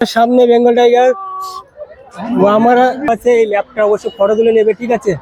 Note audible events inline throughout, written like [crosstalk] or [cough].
সামনে বেঙ্গল টাইগার। ও আমার কাছে এই ল্যাপটা অবশ্য ফটো তুলে নেবে ঠিক আছে?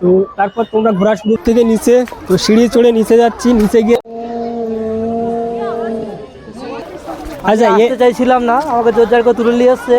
তো তারপর তোমরা ঘোরা শুরু থেকে নিচে তো সিঁড়ি চড়ে নিচে যাচ্ছি নিচে গিয়ে আচ্ছা এ চাইছিলাম না আমাকে জোর জার করে তুলে নিয়ে এসছে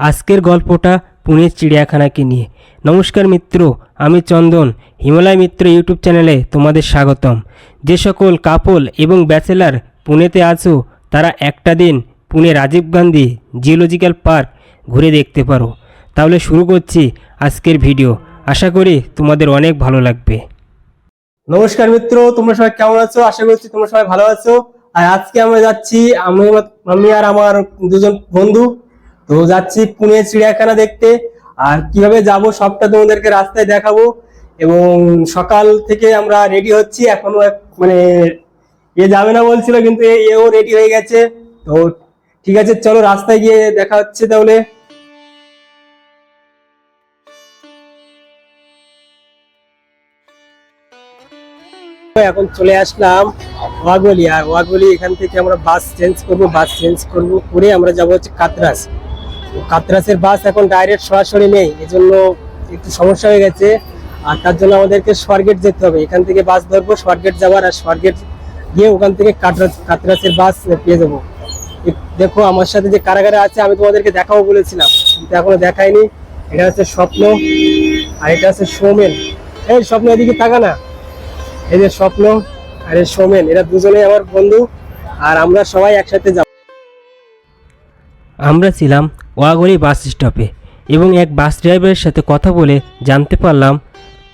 আজকের গল্পটা পুনের চিড়িয়াখানাকে নিয়ে। নমস্কার মিত্র আমি চন্দন। হিমালয় মিত্র ইউটিউব চ্যানেলে তোমাদের স্বাগতম। যে সকল কাপল এবং ব্যাচেলার পুনেতে আছো তারা একটা দিন পুনে রাজীব গান্ধী জিওলজিক্যাল পার্ক ঘুরে দেখতে পারো। তাহলে শুরু করছি আজকের ভিডিও। আশা করি তোমাদের অনেক ভালো লাগবে। নমস্কার মিত্র, তোমরা সবাই কেমন আছো? আশা করছি তোমরা সবাই ভালো আছো। আর আজকে আমরা যাচ্ছি, আমি আমি আর আমার দুজন বন্ধু। তো যাচ্ছি পুনে চিড়িয়াখানা দেখতে। আর কীভাবে যাব সবটা তোমাদেরকে রাস্তায় দেখাবো। এবং সকাল থেকে আমরা রেডি হচ্ছি। এখনও মানে এ যাবে না বলছিল, কিন্তু এও রেডি হয়ে গেছে। তো ঠিক আছে, চলো রাস্তায় গিয়ে দেখা হচ্ছে তাহলে। এখন চলে আসলাম ওয়াগলি আর ওয়াগলি এখান থেকে আমরা বাস চেঞ্জ করব, বাস চেঞ্জ করব, করে আমরা যাব হচ্ছে কাতরাস। কাতরাসের বাস এখন ডাইরেক্ট সরাসরি নেই, এজন্য একটু সমস্যা হয়ে গেছে। আর তার জন্য আমাদেরকে স্বর্গেট যেতে হবে, এখান থেকে বাস ধরবো স্বর্গেট যাবার, আর স্বর্গেট গিয়ে ওখান থেকে কাতরাস কাতরাসের বাস পেয়ে যাব। দেখো, আমার সাথে যে কারাগারে আছে, আমি তোমাদেরকে দেখাবো বলেছিলাম, কিন্তু এখনও দেখাইনি এটা হচ্ছে স্বপ্ন, আর এটা হচ্ছে সৌমেন। এই স্বপ্ন, এদিকে তাকা না। এই যে স্বপ্ন আর এই সৌমেন, এরা দুজনেই আমার বন্ধু, আর আমরা সবাই একসাথে যাব। আমরা ছিলাম ওয়াগলি বাস স্টপে, এবং এক বাস ড্রাইভারের সাথে কথা বলে জানতে পারলাম,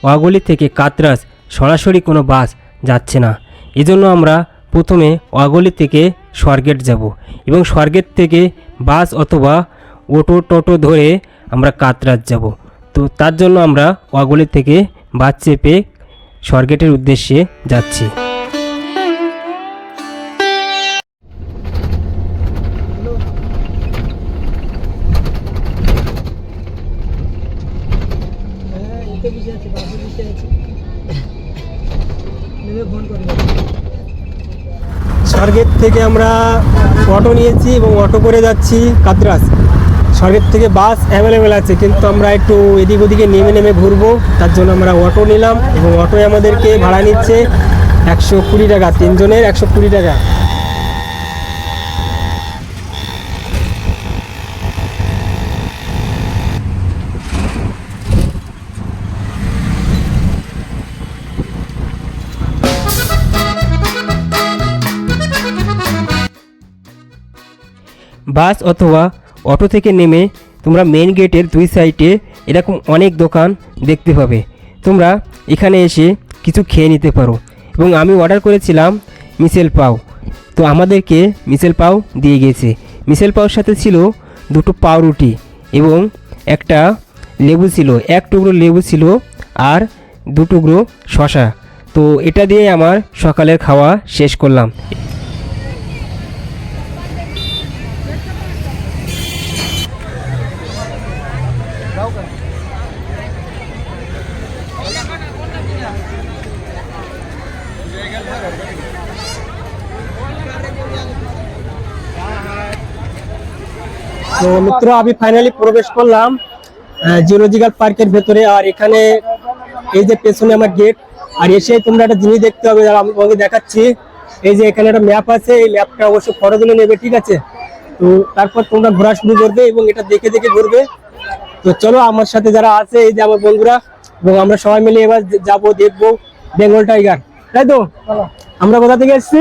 ওয়াগলি থেকে কাতরাস সরাসরি কোনো বাস যাচ্ছে না। এজন্য আমরা প্রথমে ওয়াগলি থেকে স্বর্গেট যাব। এবং স্বর্গের থেকে বাস অথবা অটো টোটো ধরে আমরা কাতরাত যাব। তো তার জন্য আমরা ওয়াগলি থেকে বাস চেপে স্বর্গেটের উদ্দেশ্যে যাচ্ছি। থেকে আমরা অটো নিয়েছি এবং অটো করে যাচ্ছি কাদ্রাস। সরকার থেকে বাস অ্যাভেলেবেল আছে, কিন্তু আমরা একটু এদিক ওদিকে নেমে নেমে ঘুরবো। তার জন্য আমরা অটো নিলাম এবং অটোয় আমাদেরকে ভাড়া নিচ্ছে একশো কুড়ি টাকা, তিনজনের একশো কুড়ি টাকা। বাস অথবা অটো থেকে নেমে তোমরা মেন গেটের দুই সাইডে এরকম অনেক দোকান দেখতে পাবে। তোমরা এখানে এসে কিছু খেয়ে নিতে পারো। এবং আমি অর্ডার করেছিলাম মিসেল পাও। তো আমাদেরকে মিসেল পাও দিয়ে গেছে। মিসেল পাওর সাথে ছিল দুটো পাউরুটি এবং একটা লেবু ছিল। এক টুকরো লেবু ছিল আর দু টুকরো শশা তো এটা দিয়ে আমার সকালের খাওয়া শেষ করলাম। মিত্র আমি ফাইনালি প্রবেশ করলাম জিওলজিক্যাল পার্কের ভেতরে। আর এখানে এই যে পেছনে আমার গেট আর এসে তোমরা একটা জিনিস দেখতে হবে আমি তোমাকে দেখাচ্ছি। এই যে এখানে একটা ম্যাপ আছে এই ম্যাপটা অবশ্যই ফটো তুলে নেবে ঠিক আছে? তো তারপর তোমরা ঘোরা শুরু করবে এবং এটা দেখে দেখে ঘুরবে। তো চলো আমার সাথে যারা আছে এই যে আমার বন্ধুরা এবং আমরা সবাই মিলে এবার যাব দেখব বেঙ্গল টাইগার। তাই তো? আমরা কোথা থেকে এসেছি?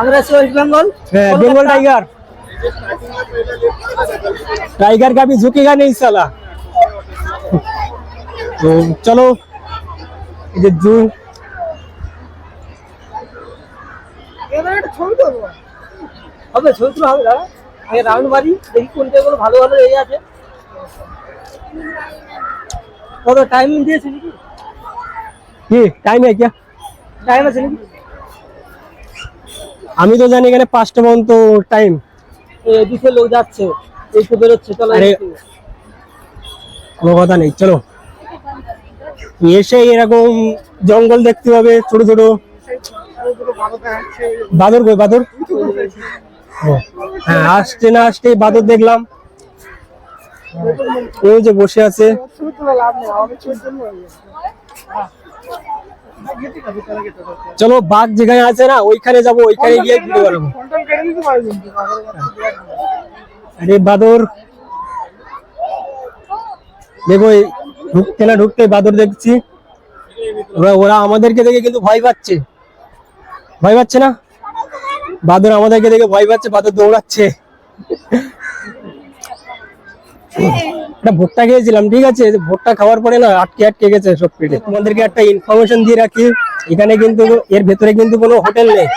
আমরা বেঙ্গল। হ্যাঁ বেঙ্গল টাইগার। टाइगर का भी झुकेगा नहीं साला तो चलो এই যে জু এবার একটা ছবি করবো হবে ছবি তুলে হবে দাদা আগে রাউন্ড মারি দেখি কোনটা গুলো ভালো ভালো এই আছে কত টাইম দিয়েছে নাকি কি টাইম है क्या টাইম আছে নাকি আমি তো জানি এখানে পাঁচটা পর্যন্ত টাইম এই দিকে লোক যাচ্ছে। এই তো বেরোচ্ছে চলো আরে, কোনো কথা নেই চলো। এসে এরকম জঙ্গল দেখতে পাবে ছোট ছোট। বাদর কই বাদর? হ্যাঁ আসতে না আসতে বাদর দেখলাম। ওই যে বসে আছে ছবি তোলা লাভ নেই আমাদের ছবি তুলবো চলো বাঘ যেখানে আছে না, ওইখানে যাব, ওইখানে গিয়ে পারবে কিন্তু আরে বাদর। দেখো ঢুকতে না ঢুকতে বাদর দেখছি। ওরা আমাদেরকে দেখে কিন্তু ভয় পাচ্ছে। ভয় পাচ্ছে না? বাদর আমাদেরকে দেখে ভয় পাচ্ছে, বাদর দৌড়াচ্ছে। একটা ভুট্টা খেয়েছিলাম, ঠিক আছে? ভুট্টা খাওয়ার পরে না আটকে আটকে গেছে সব পেটে। তোমাদেরকে একটা ইনফরমেশন দিয়ে রাখি, এখানে কিন্তু এর ভেতরে কিন্তু কোনো হোটেল নেই।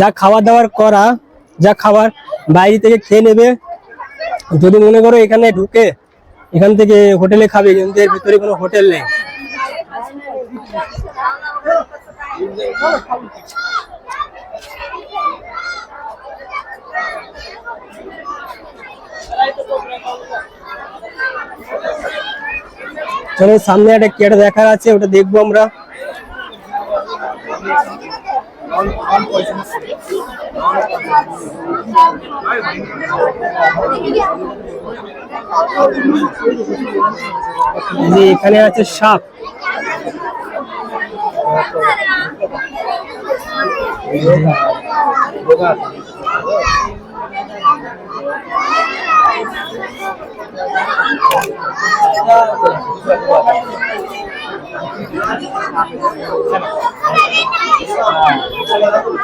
যা খাওয়া দাওয়ার করা, যা খাবার বাইরে থেকে খেয়ে নেবে। যদি মনে করো এখানে ঢুকে এখান থেকে হোটেলে খাবে, কিন্তু এর ভেতরে কোনো হোটেল নেই। চলো সামনে একটা কি একটা দেখার আছে ওটা দেখব আমরা। এখানে আছে সাপ।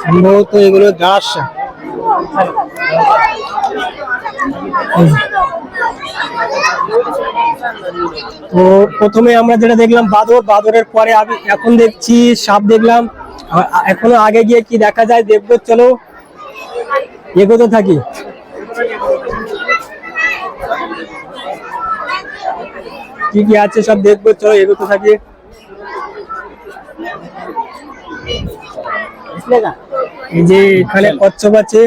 সম্ভবত এগুলো গাছ। তো প্রথমে আমরা যেটা দেখলাম, বাদর। বাদরের পরে আমি এখন দেখছি, সাপ দেখলাম। এখনও আগে গিয়ে কি দেখা যায়, দেখব, চলো। এগোতে থাকি। কি কি আছে সব দেখব, চলো এগোতে থাকি। এই যে এখানে কচ্ছপ আছে।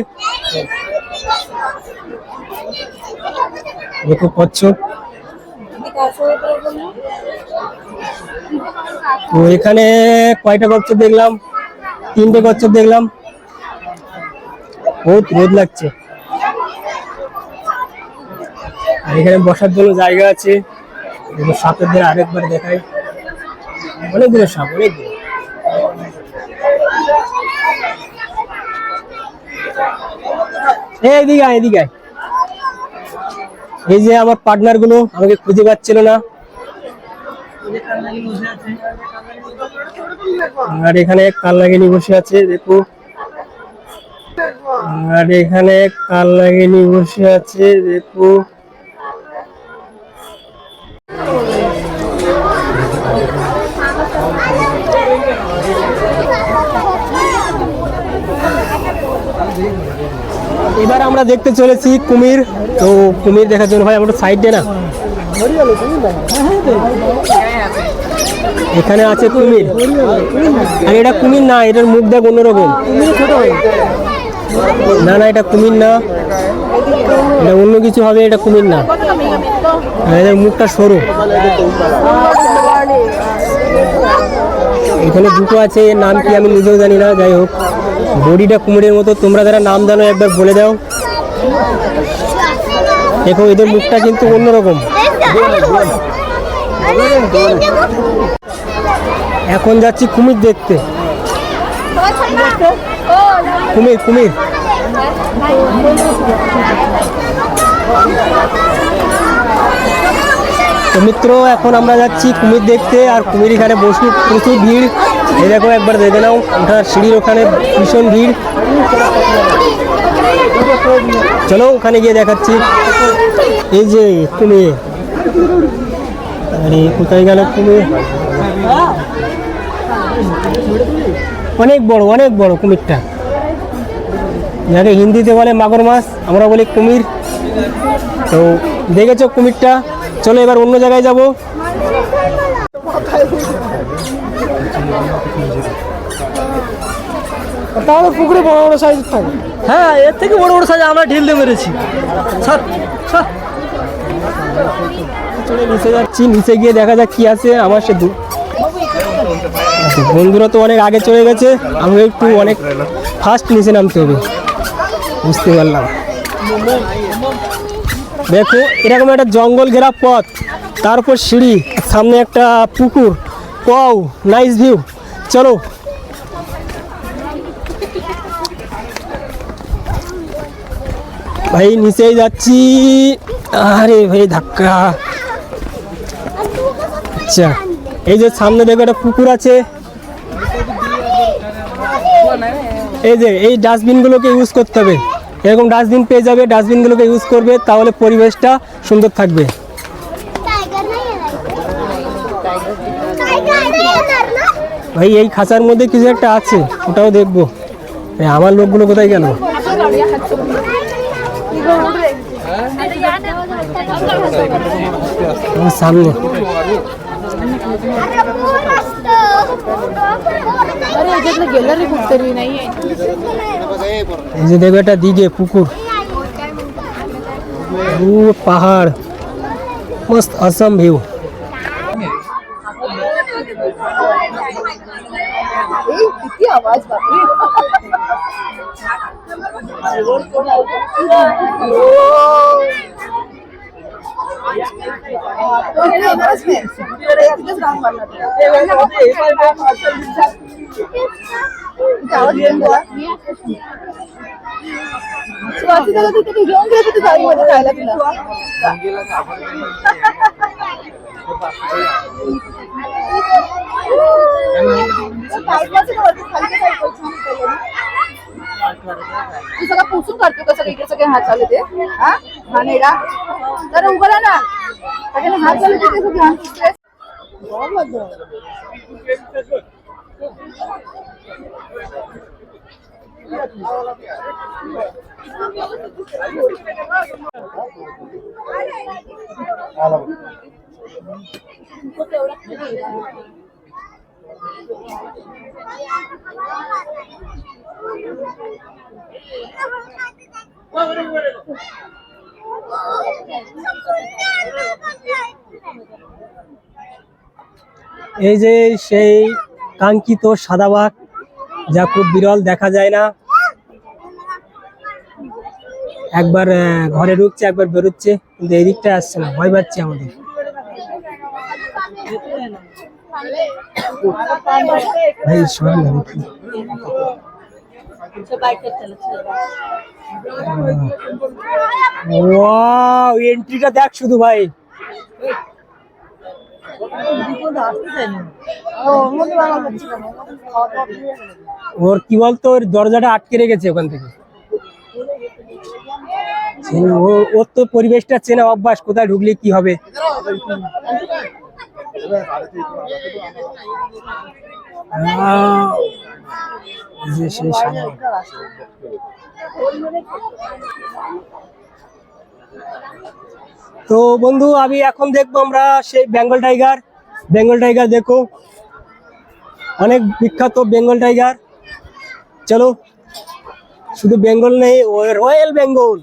দেখো কচ্ছপ। তো এখানে কয়টা কচ্ছপ দেখলাম? তিনটে কচ্ছপ দেখলাম। বহুত রোদ লাগছে। আর এখানে বসার জন্য জায়গা আছে। এগুলো সাপের আরেকবার দেখাই। অনেকগুলো সাপ অনেকগুলো এই এদিকে আয়, এদিকে আয়। এই যে আমার পার্টনারগুলো আমাকে খুঁজে পাচ্ছিল না। আর এখানে কালনাগিনী বসে আছে দেখো। আর এখানে কালনাগিনী বসে আছে দেখো। এবার আমরা দেখতে চলেছি কুমির। তো কুমির দেখার জন্য ভাই আমরা সাইড দে না? এখানে আছে কুমির। আর এটা কুমির না এটার মুখ দেখ অন্যরকম। না না, এটা কুমির না। এটা অন্য কিছু হবে, এটা কুমির না। আর এটার মুখটা সরু। এখানে দুটো আছে, এর নাম কি আমি নিজেও জানি না, যাই হোক। বডিটা কুমিরের মতো, তোমরা যারা নাম জানো, একবার বলে দাও। দেখো, এদের মুখটা কিন্তু অন্যরকম। এখন যাচ্ছি কুমির দেখতে। কুমির কুমির। মিত্র, এখন আমরা যাচ্ছি কুমির দেখতে, আর কুমির এখানে বসু প্রচুর ভিড়। এই দেখো একবার দেখে নাও ওঠার সিঁড়ির ওখানে ভীষণ ভিড়। চলো ওখানে গিয়ে দেখাচ্ছি। এই যে কুমির আরে কোথায় গেল কুমির অনেক বড় অনেক বড় কুমিরটা। যাকে হিন্দিতে বলে মাগুর মাছ, আমরা বলি কুমির। তো দেখেছ কুমিরটা? চলো এবার অন্য জায়গায় যাব। তাহলে পুকুরে বড় বড় সাইজ থাকে। হ্যাঁ এর থেকে বড় বড় সাইজ আমরা ঢিল দিয়ে মেরেছি। স্যার স্যার নিচে যাচ্ছি নিচে গিয়ে দেখা যাক কি আছে আমার সে বন্ধুরা তো অনেক আগে চলে গেছে আমি একটু অনেক ফার্স্ট নিচে নামতে হবে। বুঝতে পারলাম। দেখো এরকম একটা জঙ্গল ঘেরা পথ তারপর সিঁড়ি সামনে একটা পুকুর। ওয়াও নাইস ভিউ চলো ভাই নিচেই যাচ্ছি। আরে ভাই, ধাক্কা। আচ্ছা এই যে সামনে দেখো একটা পুকুর আছে। এই যে, এই ডাস্টবিনগুলোকে ইউজ করতে হবে। এরকম ডাস্টবিন পেয়ে যাবে, ডাস্টবিনগুলোকে ইউজ করবে, তাহলে পরিবেশটা সুন্দর থাকবে। ভাই এই খাঁচার মধ্যে কিছু একটা আছে ওটাও দেখবো এই আমার লোকগুলো কোথায় গেল আমার সামনে अरे बोल असतं अरे याच्यातलं गेलं रे खूप तरी नाही এই যে দেখো একটা দিকে পুকুর ও পাহাড় মস্ত অসম ভিউ आवाज़ घेऊन गेले तिथे गाडीमध्ये खायला तुला तू सगळं पुसून काढतो का सगळे इकडे सगळे हात चालू ते हा घाणेरडा. जरा उभं ना सगळ्यांना हात चालू तिथे सगळे हात पुसते. এই যে সেই কাঙ্ক্ষিত সাদাবাগ যা খুব বিরল দেখা যায় না। একবার ঘরে ঢুকছে, একবার বেরোচ্ছে, কিন্তু এই দিকটা আসছে না, ভয় পাচ্ছে আমাদের। এন্ট্রিটা দেখ। শুধু ভাই। ওর কি বলতো, ওর দরজাটা আটকে রেখেছে ওখান থেকে। ওর তো পরিবেশটা চেনা অভ্যাস, কোথায় ঢুকলে কি হবে? তো বন্ধু, আমি এখন দেখব আমরা সেই বেঙ্গল টাইগার। বেঙ্গল টাইগার দেখো। অনেক বিখ্যাত বেঙ্গল টাইগার। চলো, শুধু বেঙ্গল নেই রয়্যাল বেঙ্গল।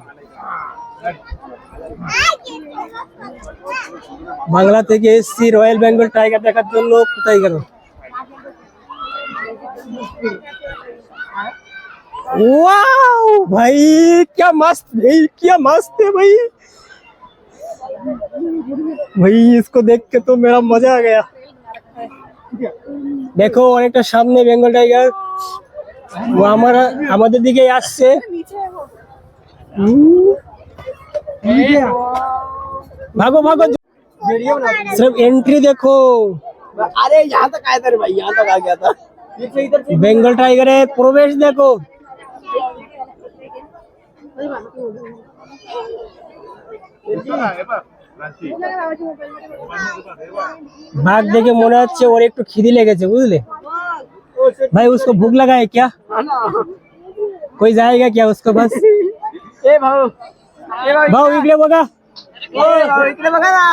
বাংলা থেকে এসছি রয়্যাল বেঙ্গল টাইগার দেখার জন্য কোথায় গেল वाओ भाई क्या मस्त भाई क्या मस्त है भाई भाई इसको देख के तो मेरा मजा आ गया দেখো অনেকটা সামনে বেঙ্গল টাইগার ও আমার আমাদের দিকে আসছে হুম। ভাগো ভাগো सिर्फ एंट्री देखो अरे यहाँ तक आया था रे भाई यहाँ तक आ गया था फिर से इधर से বেঙ্গল টাইগারের প্রবেশ দেখো बाघ देखे মনে হচ্ছে ওর একটু খিদি লেগেছে বুঝলে भाई उसको भूख लगा है क्या कोई जाएगा क्या उसको बस ए भाऊ ए भाऊ भाऊ इकडे बघा ए भाऊ इकडे बघा ना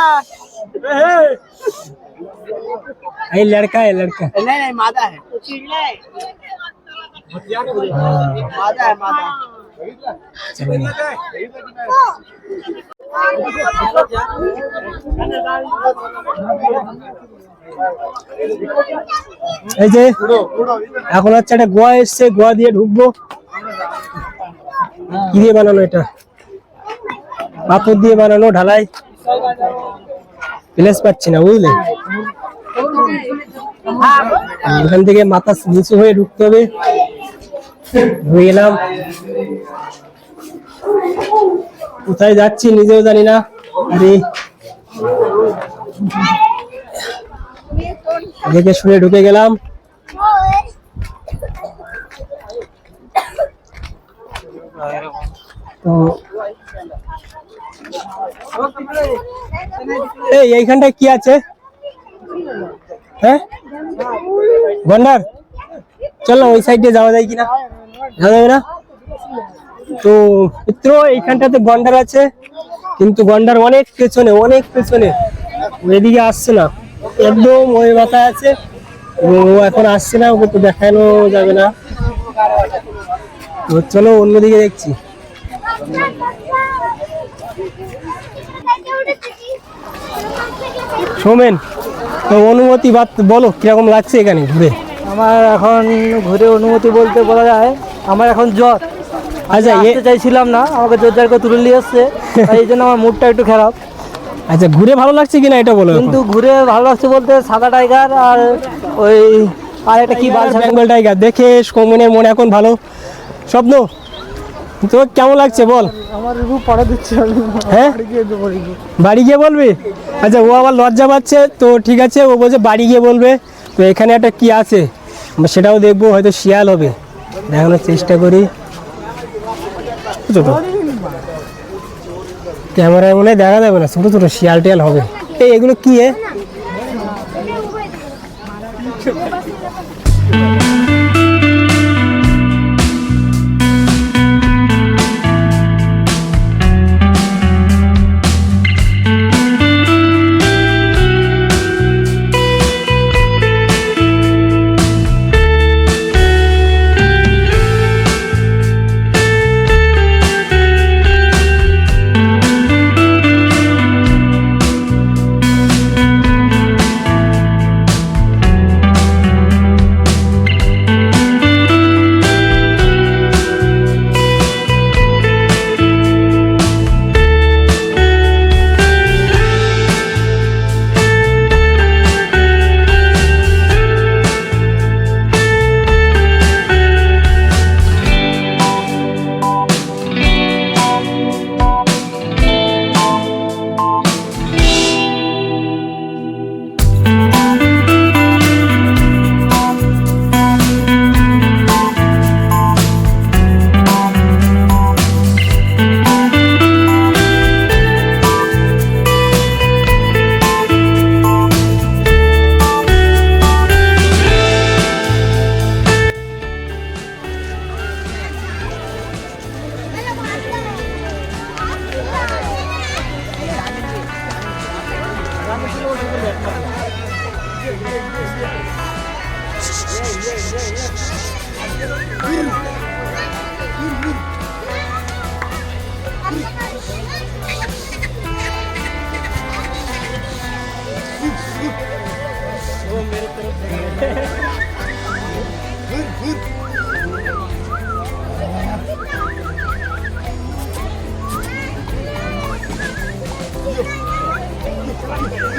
ये लड़का है लड़का नाही नाही मादा आहे हाँ, मादा आहे मादा चलो। এই যে এখন হচ্ছে একটা গোয়া এসছে গোয়া দিয়ে ঢুকবো কি দিয়ে বানানো এটা পাথর দিয়ে বানানো, ঢালাই। প্লেস পাচ্ছি না, বুঝলে? এখান থেকে মাথা নিচু হয়ে ঢুকতে হবে। ঢুকে গেলাম কোথায় যাচ্ছি নিজেও জানি না। দেখে শুনে ঢুকে গেলাম। তো এই, এইখানটায় কি আছে? হ্যাঁ? গন্ডার, চল না ওই সাইডে যাওয়া যায় কিনা? যাওয়া যাবে না? তো মিত্র, এইখানটাতে গন্ডার আছে, কিন্তু গন্ডার অনেক পেছনে অনেক পেছনে। এদিকে আসছে না। একদম ওই মাথায় আছে ও এখন আসছে না, ওকে তো দেখানো যাবে না। চলো অন্যদিকে দেখছি। সোমেন অনুমতি বাদ বলো কীরকম লাগছে এখানে ঘুরে? আমার এখন ঘুরে অনুমতি বলতে বলা যায় আমার এখন জ্বর। আচ্ছা আসতে চাইছিলাম না আমাকে জোর জার করে তুলে নিয়ে এসছে [laughs] এই জন্য আমার মুডটা একটু খারাপ। আচ্ছা ঘুরে ভালো লাগছে কিনা এটা বলো কিন্তু ঘুরে ভালো লাগছে বলতে সাদা টাইগার আর ওই আর একটা কি বাল বেঙ্গল টাইগার দেখে সৌমেনের মনে এখন ভালো। স্বপ্ন? তো কেমন লাগছে বল? আমার রূপ পড়া দিচ্ছে হ্যাঁ। বাড়ি গিয়ে বলবে আচ্ছা ও আবার লজ্জা পাচ্ছে। তো ঠিক আছে ও বলছে বাড়ি গিয়ে বলবে। তো এখানে একটা কি আছে? সেটাও দেখব হয়তো শিয়াল হবে। দেখানোর চেষ্টা করি। ক্যামেরায় মনে দেখা যাবে না ছোট ছোট শিয়াল টিয়াল হবে। এই এগুলো কি Oh, my God.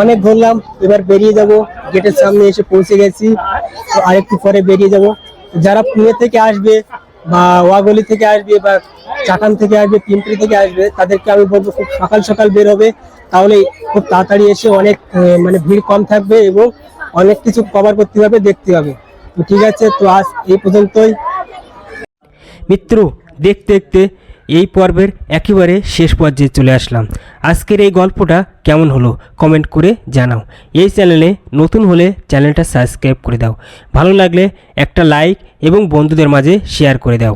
অনেক ঘুরলাম, এবার বেরিয়ে যাব, গেটের সামনে এসে পৌঁছে গেছি, তো আরেকটু পরে বেরিয়ে যাব। যারা পুনে থেকে আসবে বা ওয়াগলি থেকে আসবে বা চাকান থেকে আসবে, পিম্পড়ি থেকে আসবে, তাদেরকে আমি বলব খুব সকাল সকাল বের হবে। তাহলে খুব তাড়াতাড়ি এসে অনেক মানে ভিড় কম থাকবে এবং অনেক কিছু কভার করতে হবে, দেখতে হবে। তো ঠিক আছে, তো আজ এই পর্যন্তই। মিত্র, দেখতে দেখতে এই পর্বের একেবারে শেষ পর্যায়ে চলে আসলাম। আজকের এই গল্পটা কেমন হলো কমেন্ট করে জানাও। এই চ্যানেলে নতুন হলে চ্যানেলটা সাবস্ক্রাইব করে দাও। ভালো লাগলে একটা লাইক এবং বন্ধুদের মাঝে শেয়ার করে দাও।